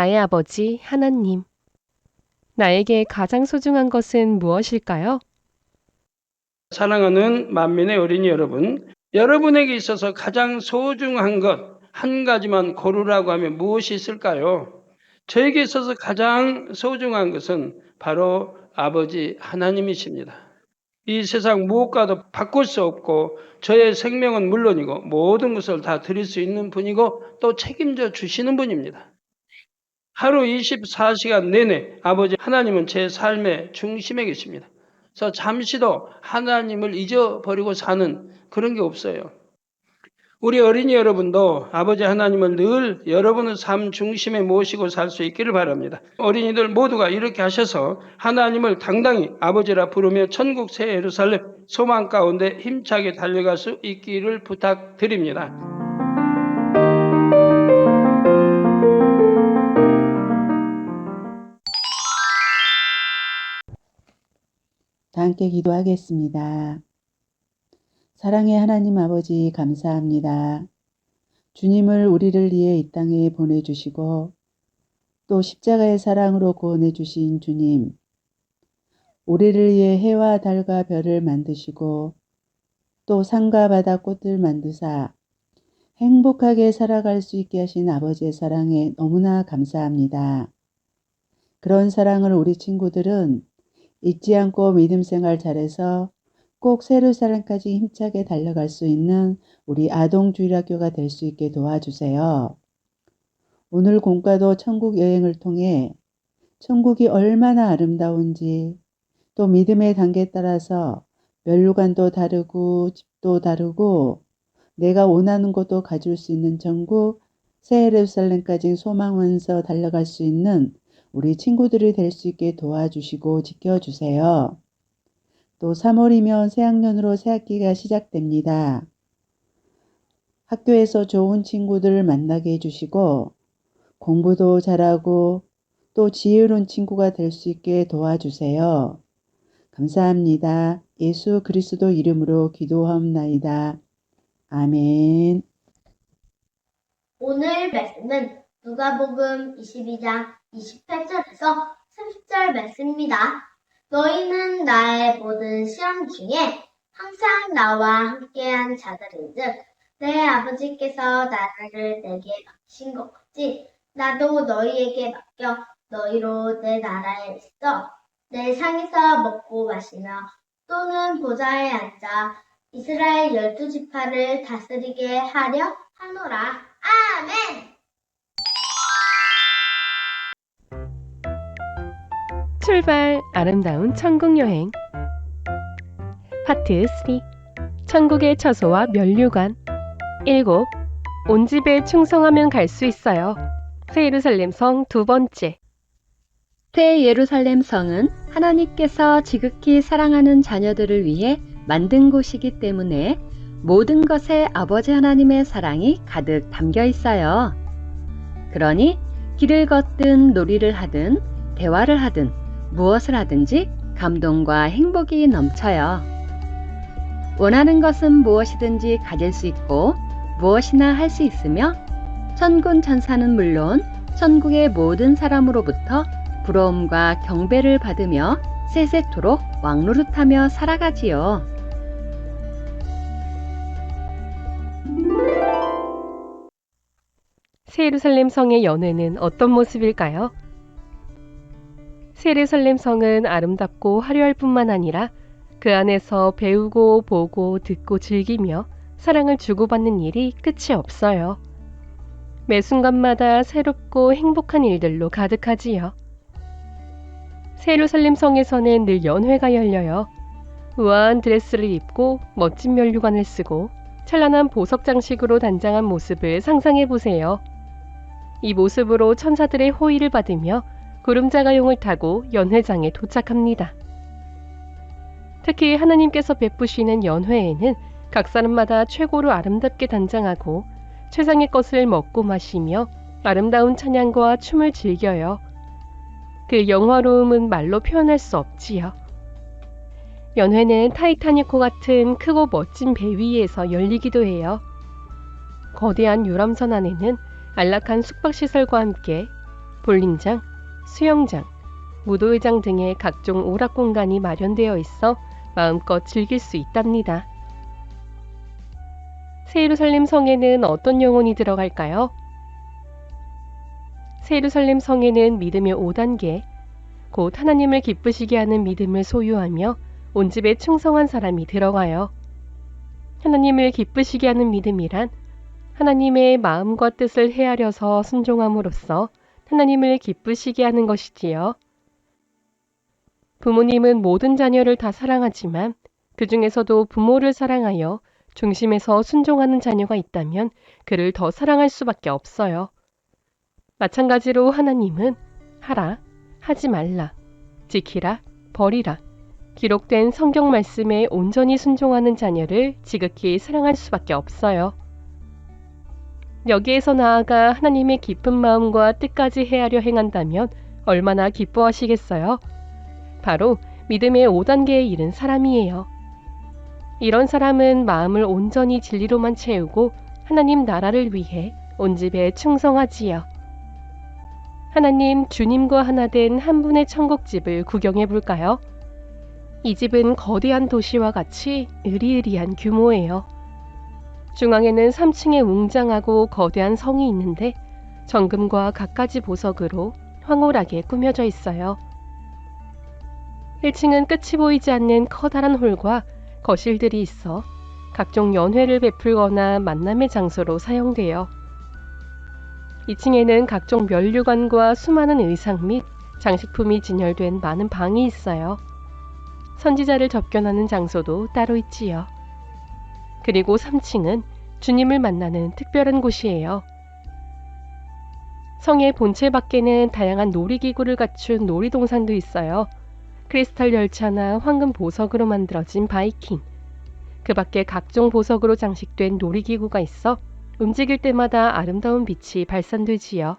나의 아버지 하나님. 나에게 가장 소중한 것은 무엇일까요? 사랑하는 만민의 어린이 여러분, 여러분에게 있어서 가장 소중한 것 한 가지만 고르라고 하면 무엇이 있을까요? 저에게 있어서 가장 소중한 것은 바로 아버지 하나님이십니다. 이 세상 무엇과도 바꿀 수 없고 저의 생명은 물론이고 모든 것을 다 드릴 수 있는 분이고 또 책임져 주시는 분입니다. 하루 24시간 내내 아버지 하나님은 제 삶의 중심에 계십니다. 그래서 잠시도 하나님을 잊어버리고 사는 그런 게 없어요. 우리 어린이 여러분도 아버지 하나님을 늘 여러분의 삶 중심에 모시고 살 수 있기를 바랍니다. 어린이들 모두가 이렇게 하셔서 하나님을 당당히 아버지라 부르며 천국 새 예루살렘 소망 가운데 힘차게 달려갈 수 있기를 부탁드립니다. 다 함께 기도하겠습니다. 사랑의 하나님 아버지 감사합니다. 주님을 우리를 위해 이 땅에 보내주시고 또 십자가의 사랑으로 구원해 주신 주님, 우리를 위해 해와 달과 별을 만드시고 또 산과 바다 꽃들 만드사 행복하게 살아갈 수 있게 하신 아버지의 사랑에 너무나 감사합니다. 그런 사랑을 우리 친구들은 잊지 않고 믿음 생활 잘해서 꼭 세루살렘까지 힘차게 달려갈 수 있는 우리 아동주일학교가 될 수 있게 도와주세요. 오늘 공과도 천국 여행을 통해 천국이 얼마나 아름다운지 또 믿음의 단계에 따라서 멸류관도 다르고 집도 다르고 내가 원하는 것도 가질 수 있는 천국 새 예루살렘까지 소망하면서 달려갈 수 있는 우리 친구들이 될 수 있게 도와주시고 지켜주세요. 또 3월이면 새학년으로 새학기가 시작됩니다. 학교에서 좋은 친구들을 만나게 해주시고 공부도 잘하고 또 지혜로운 친구가 될 수 있게 도와주세요. 감사합니다. 예수 그리스도 이름으로 기도하옵나이다. 아멘. 오늘 말씀은 누가복음 22장 28절에서 30절 말씀입니다. 너희는 나의 모든 시험 중에 항상 나와 함께한 자들인즉 내 아버지께서 나라를 내게 맡기신 것 같이 나도 너희에게 맡겨 너희로 내 나라에 있어 내 상에서 먹고 마시며 또는 보좌에 앉아 이스라엘 열두 지파를 다스리게 하려 하노라. 아멘. 출발 아름다운 천국 여행 파트 3 천국의 처소와 면류관 7. 온 집에 충성하면 갈 수 있어요. 새 예루살렘 성 두 번째 새 예루살렘 성은 하나님께서 지극히 사랑하는 자녀들을 위해 만든 곳이기 때문에 모든 것에 아버지 하나님의 사랑이 가득 담겨 있어요. 그러니 길을 걷든 놀이를 하든 대화를 하든 무엇을 하든지 감동과 행복이 넘쳐요. 원하는 것은 무엇이든지 가질 수 있고 무엇이나 할 수 있으며 천군 천사는 물론 천국의 모든 사람으로부터 부러움과 경배를 받으며 세세토록 왕노릇하며 살아가지요. 새 예루살렘 성의 연회는 어떤 모습일까요? 새 예루살렘 성은 아름답고 화려할 뿐만 아니라 그 안에서 배우고 보고 듣고 즐기며 사랑을 주고받는 일이 끝이 없어요. 매 순간마다 새롭고 행복한 일들로 가득하지요. 새 예루살렘 성에서는 늘 연회가 열려요. 우아한 드레스를 입고 멋진 면류관을 쓰고 찬란한 보석 장식으로 단장한 모습을 상상해 보세요. 이 모습으로 천사들의 호의를 받으며 구름자 가용을 타고 연회장에 도착합니다. 특히 하나님께서 베푸시는 연회에는 각 사람마다 최고로 아름답게 단장하고 최상의 것을 먹고 마시며 아름다운 찬양과 춤을 즐겨요. 그 영화로움은 말로 표현할 수 없지요. 연회는 타이타닉호 같은 크고 멋진 배 위에서 열리기도 해요. 거대한 유람선 안에는 안락한 숙박시설과 함께 볼링장, 수영장, 무도회장 등의 각종 오락 공간이 마련되어 있어 마음껏 즐길 수 있답니다. 새 예루살렘 성에는 어떤 영혼이 들어갈까요? 새 예루살렘 성에는 믿음의 5단계, 곧 하나님을 기쁘시게 하는 믿음을 소유하며 온 집에 충성한 사람이 들어가요. 하나님을 기쁘시게 하는 믿음이란 하나님의 마음과 뜻을 헤아려서 순종함으로써 하나님을 기쁘시게 하는 것이지요. 부모님은 모든 자녀를 다 사랑하지만 그 중에서도 부모를 사랑하여 중심에서 순종하는 자녀가 있다면 그를 더 사랑할 수밖에 없어요. 마찬가지로 하나님은 하라, 하지 말라, 지키라, 버리라. 기록된 성경 말씀에 온전히 순종하는 자녀를 지극히 사랑할 수밖에 없어요. 여기에서 나아가 하나님의 깊은 마음과 뜻까지 헤아려 행한다면 얼마나 기뻐하시겠어요? 바로 믿음의 5단계에 이른 사람이에요. 이런 사람은 마음을 온전히 진리로만 채우고 하나님 나라를 위해 온 집에 충성하지요. 하나님 주님과 하나 된 한 분의 천국집을 구경해 볼까요? 이 집은 거대한 도시와 같이 으리으리한 규모예요. 중앙에는 3층의 웅장하고 거대한 성이 있는데 정금과 갖가지 보석으로 황홀하게 꾸며져 있어요. 1층은 끝이 보이지 않는 커다란 홀과 거실들이 있어 각종 연회를 베풀거나 만남의 장소로 사용돼요. 2층에는 각종 면류관과 수많은 의상 및 장식품이 진열된 많은 방이 있어요. 선지자를 접견하는 장소도 따로 있지요. 그리고 3층은 주님을 만나는 특별한 곳이에요. 성의 본체 밖에는 다양한 놀이기구를 갖춘 놀이동산도 있어요. 크리스탈 열차나 황금 보석으로 만들어진 바이킹. 그 밖에 각종 보석으로 장식된 놀이기구가 있어 움직일 때마다 아름다운 빛이 발산되지요.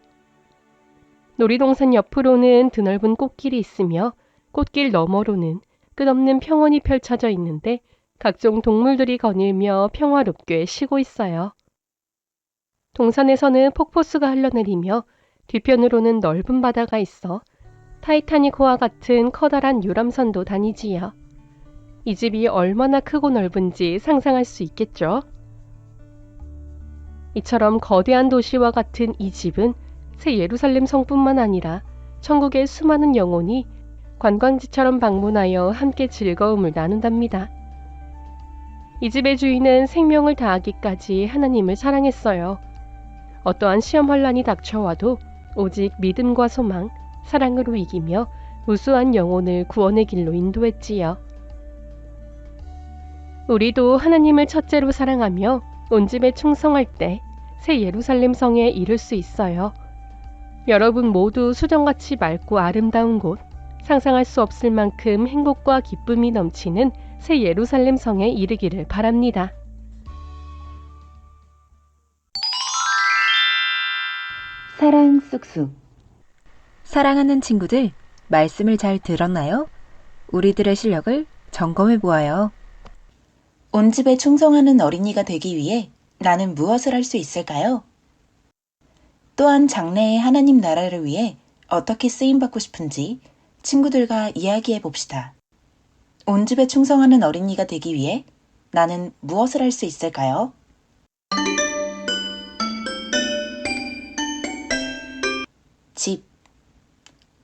놀이동산 옆으로는 드넓은 꽃길이 있으며 꽃길 너머로는 끝없는 평원이 펼쳐져 있는데 각종 동물들이 거닐며 평화롭게 쉬고 있어요. 동산에서는 폭포수가 흘러내리며 뒤편으로는 넓은 바다가 있어 타이타닉호와 같은 커다란 유람선도 다니지요. 이 집이 얼마나 크고 넓은지 상상할 수 있겠죠? 이처럼 거대한 도시와 같은 이 집은 새 예루살렘 성뿐만 아니라 천국의 수많은 영혼이 관광지처럼 방문하여 함께 즐거움을 나눈답니다. 이 집의 주인은 생명을 다하기까지 하나님을 사랑했어요. 어떠한 시험 환란이 닥쳐와도 오직 믿음과 소망, 사랑으로 이기며 우수한 영혼을 구원의 길로 인도했지요. 우리도 하나님을 첫째로 사랑하며 온 집에 충성할 때 새 예루살렘 성에 이를 수 있어요. 여러분 모두 수정같이 맑고 아름다운 곳, 상상할 수 없을 만큼 행복과 기쁨이 넘치는 새 예루살렘 성에 이르기를 바랍니다. 사랑 쑥쑥 사랑하는 친구들, 말씀을 잘 들었나요? 우리들의 실력을 점검해 보아요. 온 집에 충성하는 어린이가 되기 위해 나는 무엇을 할 수 있을까요? 또한 장래의 하나님 나라를 위해 어떻게 쓰임 받고 싶은지 친구들과 이야기해 봅시다. 온 집에 충성하는 어린이가 되기 위해 나는 무엇을 할 수 있을까요? 집.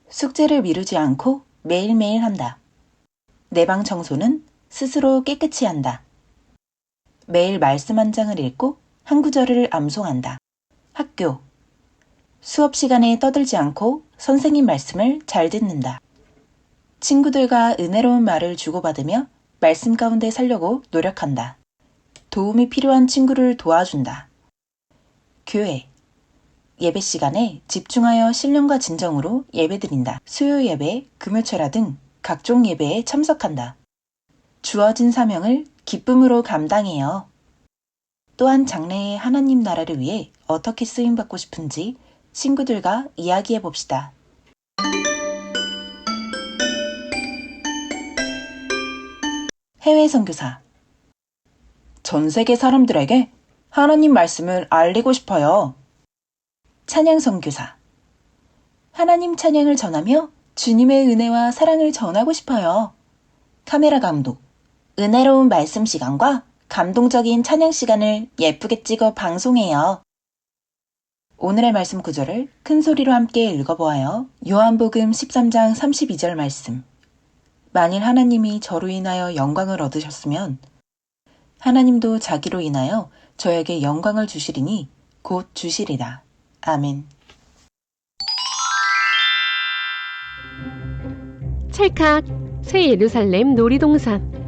숙제를 미루지 않고 매일매일 한다. 내 방 청소는 스스로 깨끗이 한다. 매일 말씀 한 장을 읽고 한 구절을 암송한다. 학교. 수업 시간에 떠들지 않고 선생님 말씀을 잘 듣는다. 친구들과 은혜로운 말을 주고받으며 말씀 가운데 살려고 노력한다. 도움이 필요한 친구를 도와준다. 교회. 예배 시간에 집중하여 신령과 진정으로 예배드린다. 수요 예배, 금요철화 등 각종 예배에 참석한다. 주어진 사명을 기쁨으로 감당해요. 또한 장래의 하나님 나라를 위해 어떻게 쓰임받고 싶은지 친구들과 이야기해 봅시다. 해외 선교사 전 세계 사람들에게 하나님 말씀을 알리고 싶어요. 찬양 선교사 하나님 찬양을 전하며 주님의 은혜와 사랑을 전하고 싶어요. 카메라 감독. 은혜로운 말씀 시간과 감동적인 찬양 시간을 예쁘게 찍어 방송해요. 오늘의 말씀 구절을 큰 소리로 함께 읽어보아요. 요한복음 13장 32절 말씀. 만일 하나님이 저로 인하여 영광을 얻으셨으면 하나님도 자기로 인하여 저에게 영광을 주시리니 곧 주시리라. 아멘. 찰칵 새 예루살렘 놀이동산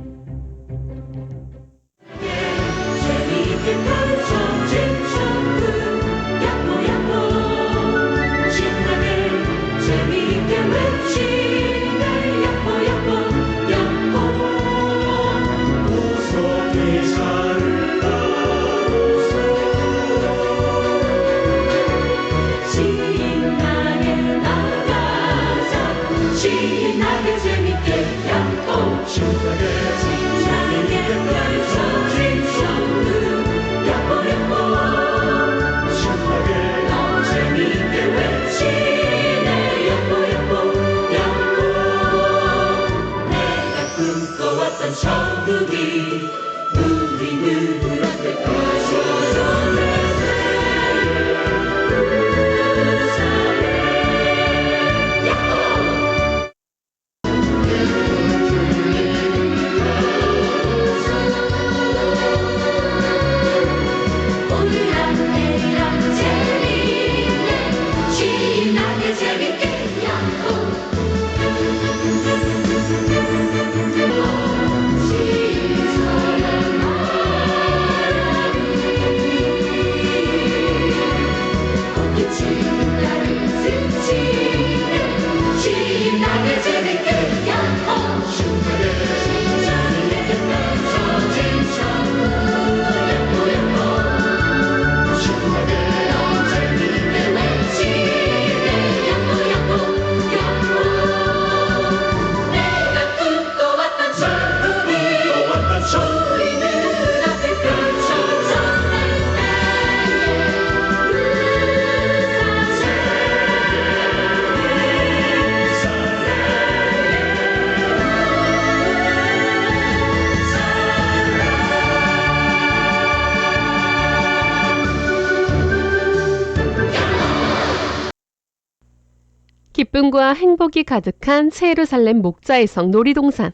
기쁨과 행복이 가득한 새 예루살렘 목자의 성 놀이동산.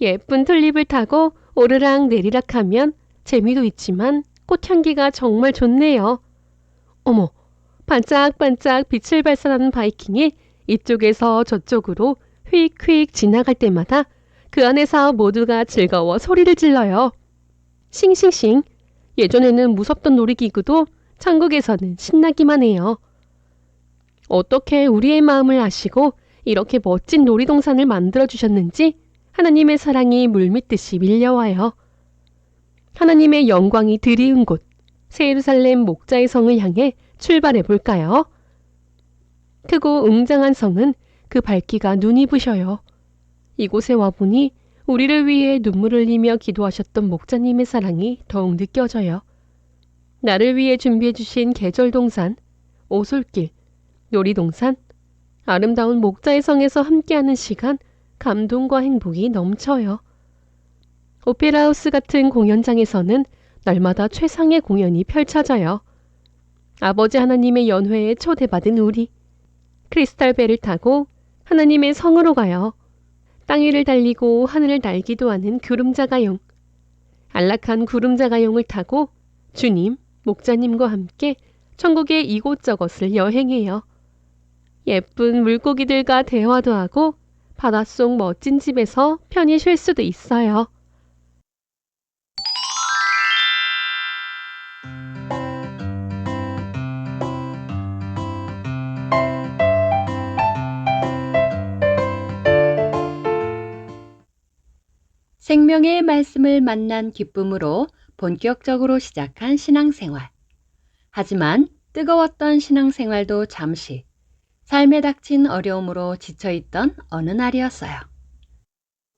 예쁜 튤립을 타고 오르락 내리락 하면 재미도 있지만 꽃향기가 정말 좋네요. 어머, 반짝반짝 빛을 발산하는 바이킹이 이쪽에서 저쪽으로 휙휙 지나갈 때마다 그 안에서 모두가 즐거워 소리를 질러요. 싱싱싱. 예전에는 무섭던 놀이기구도 천국에서는 신나기만 해요. 어떻게 우리의 마음을 아시고 이렇게 멋진 놀이동산을 만들어 주셨는지 하나님의 사랑이 물밀듯이 밀려와요. 하나님의 영광이 드리운 곳, 새 예루살렘 목자의 성을 향해 출발해 볼까요? 크고 웅장한 성은 그 밝기가 눈이 부셔요. 이곳에 와보니 우리를 위해 눈물을 흘리며 기도하셨던 목자님의 사랑이 더욱 느껴져요. 나를 위해 준비해 주신 계절동산, 오솔길, 놀이동산, 아름다운 목자의 성에서 함께하는 시간, 감동과 행복이 넘쳐요. 오페라하우스 같은 공연장에서는 날마다 최상의 공연이 펼쳐져요. 아버지 하나님의 연회에 초대받은 우리. 크리스탈 배를 타고 하나님의 성으로 가요. 땅 위를 달리고 하늘을 날기도 하는 구름자 가용. 안락한 구름자 가용을 타고 주님, 목자님과 함께 천국의 이곳저곳을 여행해요. 예쁜 물고기들과 대화도 하고 바닷속 멋진 집에서 편히 쉴 수도 있어요. 생명의 말씀을 만난 기쁨으로 본격적으로 시작한 신앙생활. 하지만 뜨거웠던 신앙생활도 잠시 삶에 닥친 어려움으로 지쳐있던 어느 날이었어요.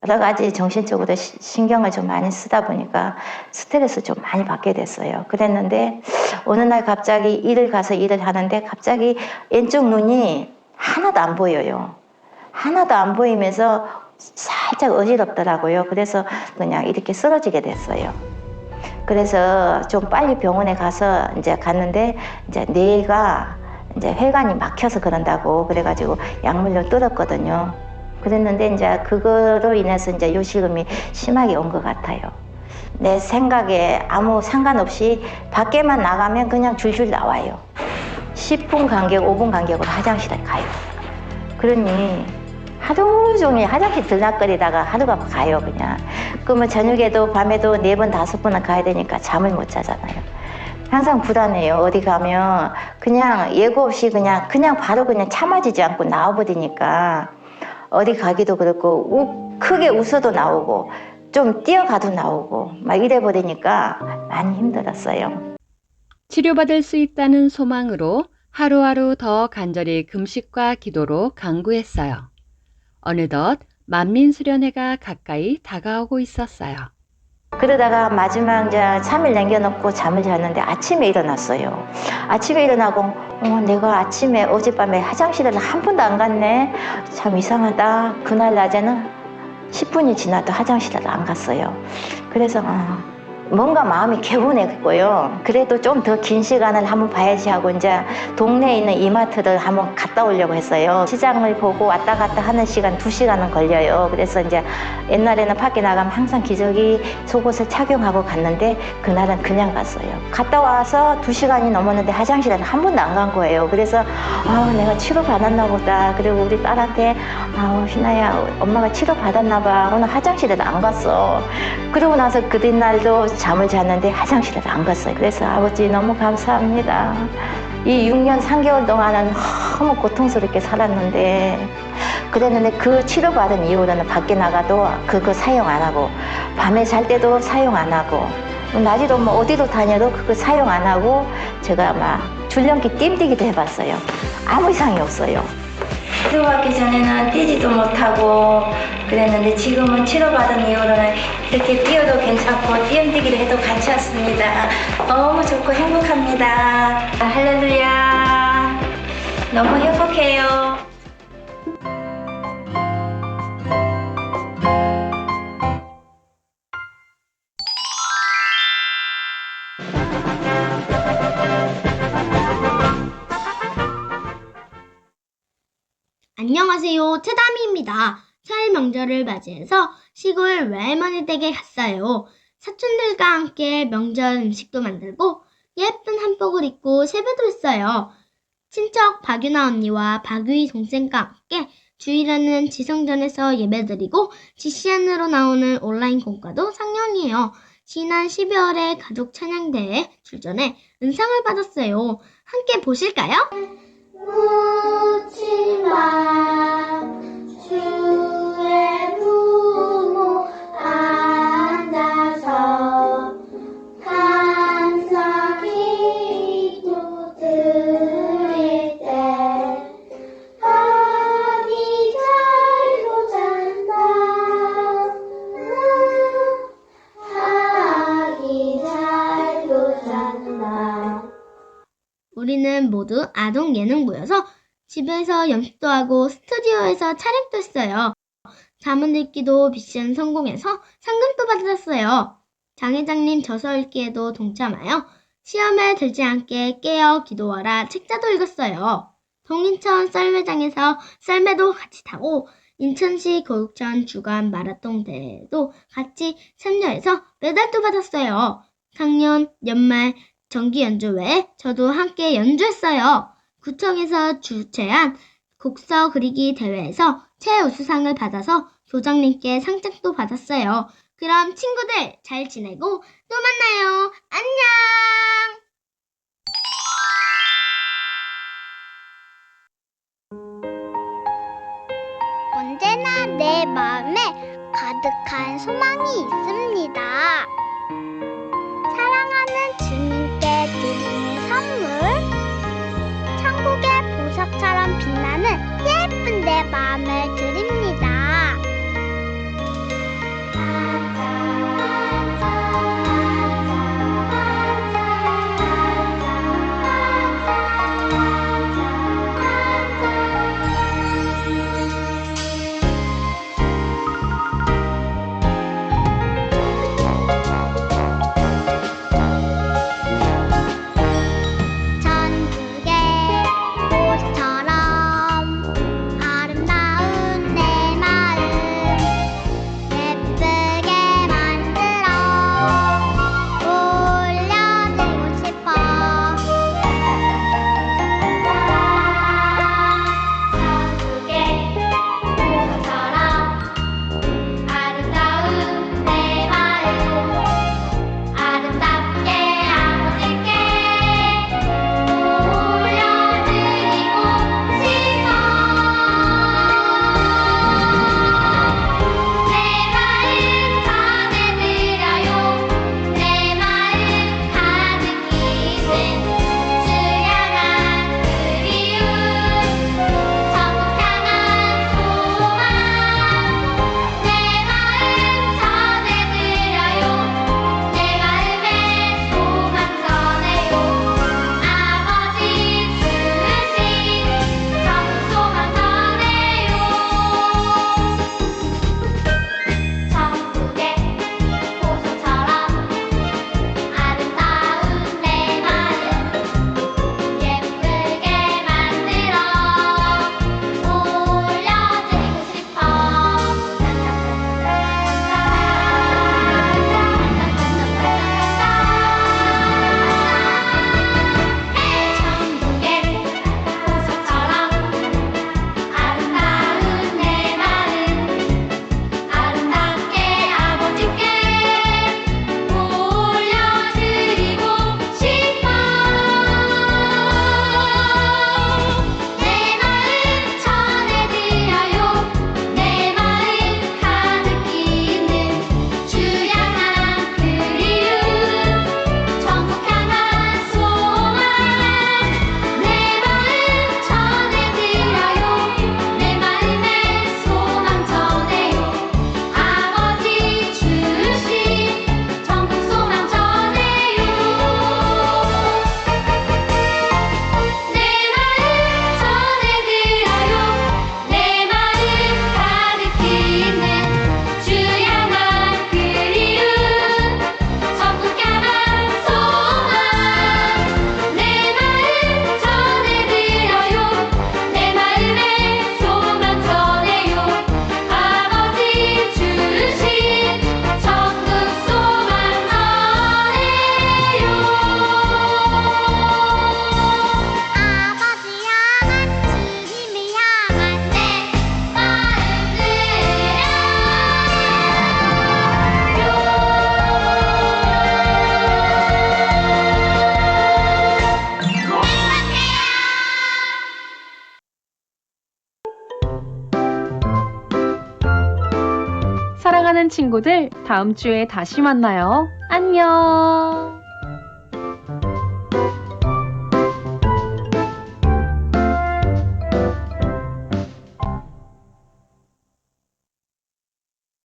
여러 가지 정신적으로 시- 신경을 좀 많이 쓰다 보니까 스트레스 좀 많이 받게 됐어요. 그랬는데 어느 날 갑자기 일을 가서 일을 하는데 갑자기 왼쪽 눈이 하나도 안 보여요. 하나도 안 보이면서 살짝 어지럽더라고요. 그래서 그냥 이렇게 쓰러지게 됐어요. 그래서 좀 빨리 병원에 가서 이제 갔는데 이제 뇌가 이제 혈관이 막혀서 그런다고 그래가지고 약물로 뚫었거든요. 그랬는데 이제 그거로 인해서 이제 요실금이 심하게 온 것 같아요. 내 생각에 아무 상관없이 밖에만 나가면 그냥 줄줄 나와요. 10분 간격, 5분 간격으로 화장실에 가요. 그러니 하루 종일 화장실 들락거리다가 하루가 가요, 그냥. 그러면 저녁에도 밤에도 네 번, 다섯 번은 가야 되니까 잠을 못 자잖아요. 항상 불안해요. 어디 가면 그냥 예고 없이 그냥, 그냥 바로 그냥 참아지지 않고 나와버리니까 어디 가기도 그렇고, 우, 크게 웃어도 나오고, 좀 뛰어가도 나오고, 막 이래 버리니까 많이 힘들었어요. 치료받을 수 있다는 소망으로 하루하루 더 간절히 금식과 기도로 강구했어요. 어느덧 만민수련회가 가까이 다가오고 있었어요. 그러다가 마지막 이제 3일 남겨놓고 잠을 잤는데 아침에 일어났어요. 아침에 일어나고 어, 내가 아침에 어젯밤에 화장실을 한 번도 안 갔네. 참 이상하다. 그날 낮에는 10분이 지나도 화장실을 안 갔어요. 그래서 어, 뭔가 마음이 개운했고요. 그래도 좀 더 긴 시간을 한번 봐야지 하고 이제 동네에 있는 이마트를 한번 갔다 오려고 했어요. 시장을 보고 왔다 갔다 하는 시간 두 시간은 걸려요. 그래서 이제 옛날에는 밖에 나가면 항상 기저귀 속옷을 착용하고 갔는데 그날은 그냥 갔어요. 갔다 와서 두 시간이 넘었는데 화장실에 한 번도 안 간 거예요. 그래서 아 내가 치료 받았나 보다. 그리고 우리 딸한테 아 희나야 엄마가 치료 받았나 봐. 오늘 화장실에 안 갔어. 그러고 나서 그 뒷날도 잠을 잤는데 화장실에 안 갔어요. 그래서 아버지 너무 감사합니다. 이 6년 3개월 동안은 너무 고통스럽게 살았는데 그랬는데 그 치료받은 이후로는 밖에 나가도 그거 사용 안 하고 밤에 잘 때도 사용 안 하고 낮에도 뭐 어디로 다녀도 그거 사용 안 하고 제가 막 줄넘기 띵뛰기도 해봤어요. 아무 이상이 없어요. 치료받기 전에는 뛰지도 못하고 그랬는데 지금은 치료받은 이후로는 이렇게 뛰어도 괜찮고 뛰어뛰기를 해도 같이 왔습니다. 너무 좋고 행복합니다. 할렐루야. 너무 행복해요. 안녕하세요. 태담이입니다. 설 명절을 맞이해서 시골 외할머니 댁에 갔어요. 사촌들과 함께 명절 음식도 만들고 예쁜 한복을 입고 세배도 했어요. 친척 박유나 언니와 박유희 동생과 함께 주일에는 지성전에서 예배드리고 지시안으로 나오는 온라인 공과도 상영이에요. 지난 12월에 가족 찬양대회 출전해 은상을 받았어요. 함께 보실까요? 묻지마. 주 모두 아동 예능부여서 집에서 연습도 하고 스튜디오에서 촬영도 했어요. 잠은 읽기도 미션 성공해서 상금도 받았어요. 장 회장님 저서 읽기에도 동참하여 시험에 들지 않게 깨어 기도하라 책자도 읽었어요. 동인천 썰매장에서 썰매도 같이 타고 인천시 교육청 주간 마라톤 대회도 같이 참여해서 메달도 받았어요. 작년 연말 정기 연주 외에 저도 함께 연주했어요. 구청에서 주최한 곡서 그리기 대회에서 최우수상을 받아서 소장님께 상장도 받았어요. 그럼 친구들 잘 지내고 또 만나요. 안녕! 언제나 내 마음에 가득한 소망이 있습니다. 보석처럼 빛나는 예쁜 내 마음을 드립니다. 다음 주에 다시 만나요. 안녕!